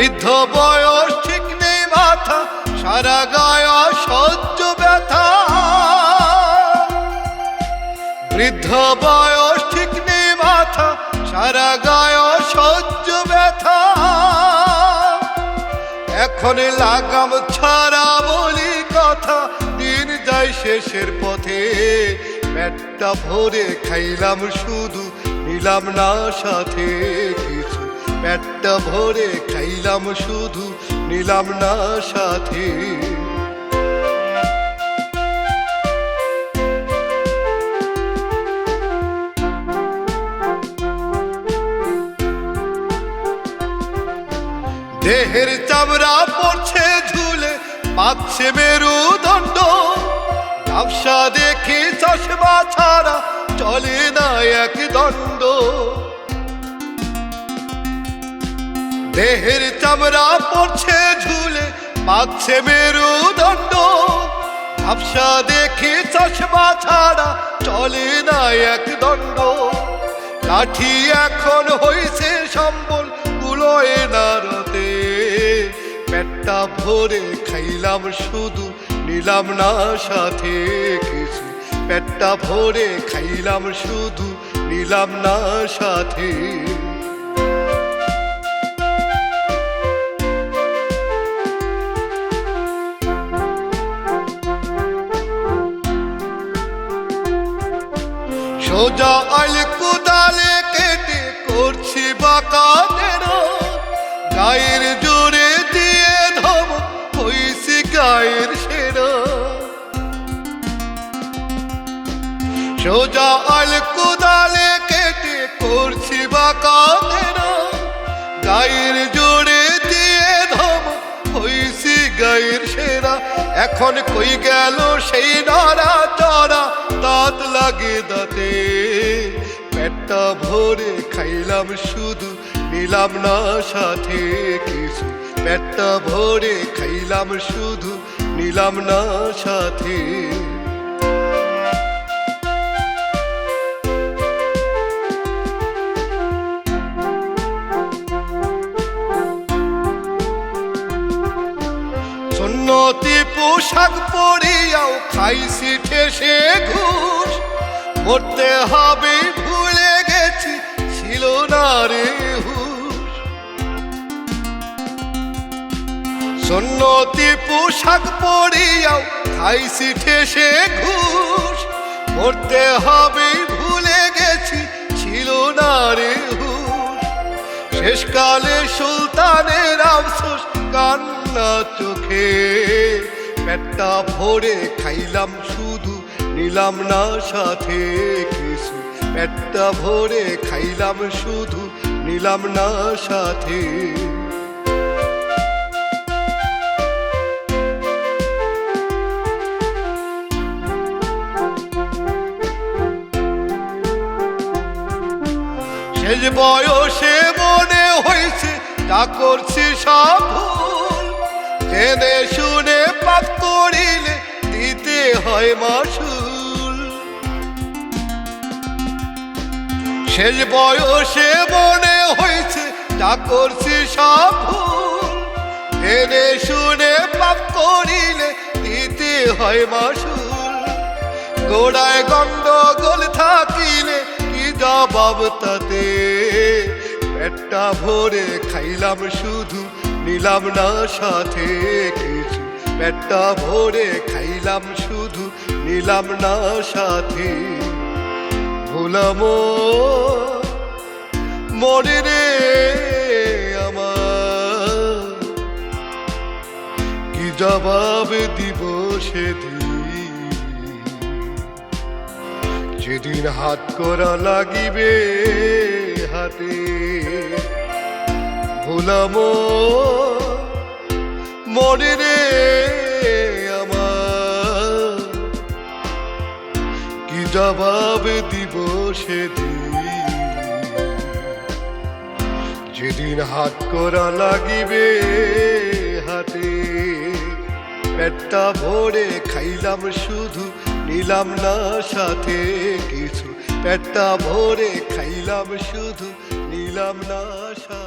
বৃদ্ধ বয়স ঠিক নেই মাথা, সারা গায় সহ্য ব্যথা। বৃদ্ধ বয়স ঠিক নেই মাথা, সারা গায় সহ্য ব্যথা। এখন লাগাম ছাড়া বলি কথা, দিন যায় শেষের পথে। পেটটা ভরে খাইলাম শুধু, নিলাম না সাথে। পেটটা ভরে খাইলাম শুধু, নিলাম না সাথে। দেহের চামড়া পড়ছে ঝুলে, পাচ্ছে মেরুদণ্ড ব্যবসা দেখি চশমা ছাড়া চলে না এক দণ্ড দেহের চামড়া পড়ছে ঝুলে, পাচ্ছে মেরুদণ্ড। ব্যবসা দেখে চশমা ছাড়া চলে না এক দণ্ড। লাঠি এখন হইছে সম্বল, কুলোয় নারতে পেটটা ভরে খাইলাম শুধু, নিলাম না সাথে কিছু। পেটটা ভরে খাইলাম শুধু, নিলাম না সাথে সোজা আল কুদালে কেটে করছি বাঁকাতের গায়ের জোরে দিয়ে ধম হইছি গায়ের সেরা সোজা আল কুদালে কেটে করছি বাঁকাতের গায়ের জোরে দিয়ে ধম হইছি গায়ের সেরা এখন কই গেল সেই নারা চড়া দাঁত লাগে দাঁতে। পেটটা ভরে খাইলাম শুধু, নিলাম না সাথে কিছু। পেটটা ভরে খাইলাম শুধু, নিলাম না সাথে সুন্নতি পোশাক পরিয়াও খাইছি ঠেসে ঘুষ। মরতে হবে ভুলে গেছি, ছিল না রে সুন্নতি পোশাক পরিয়াও খাইছি ঠেসে ঘুষ। মরতে হবে ভুলে গেছি, ছিল না রে হুশ। শেষকালে সুলতানের আফসোস কান্না চোখে। পেটটা ভরে খাইলাম শুধু, নিলাম না সাথে কিছু। পেটটা ভরে খাইলাম শুধু, নিলাম না সাথে। শেষ বয়সে মনে হয়েছে তা করছি সব ভুল শুনে পাপ করিলে দিতে হয় মাসুল। শেষ বয়সে মনে হয়েছে তা করছি সব ভুল। শুনে পাপ করিলে দিতে হয় মাসুল। গোড়ায় গন্ডগোল থাকিলে কি জবাব তাতে? পেটটা ভরে খাইলাম শুধু নিলাম না সাথে কিছু। পেটটা ভরে খাইলাম শুধু নিলাম না সাথে। ভুলাম, মরে রে আমার। কি জবাব দিব সেদিন? যেদিন হাত করা লাগিবে হাতে। ভুলাম। মনে রে আমার। কি জবাব দিব সেদিন? যেদিন হাত করা লাগিবে হাতে, পেটটা ভরে খাইলাম শুধু, নিলাম না সাথে কিছু। পেটটা ভরে খাইলাম শুধু, নিলাম না সাথে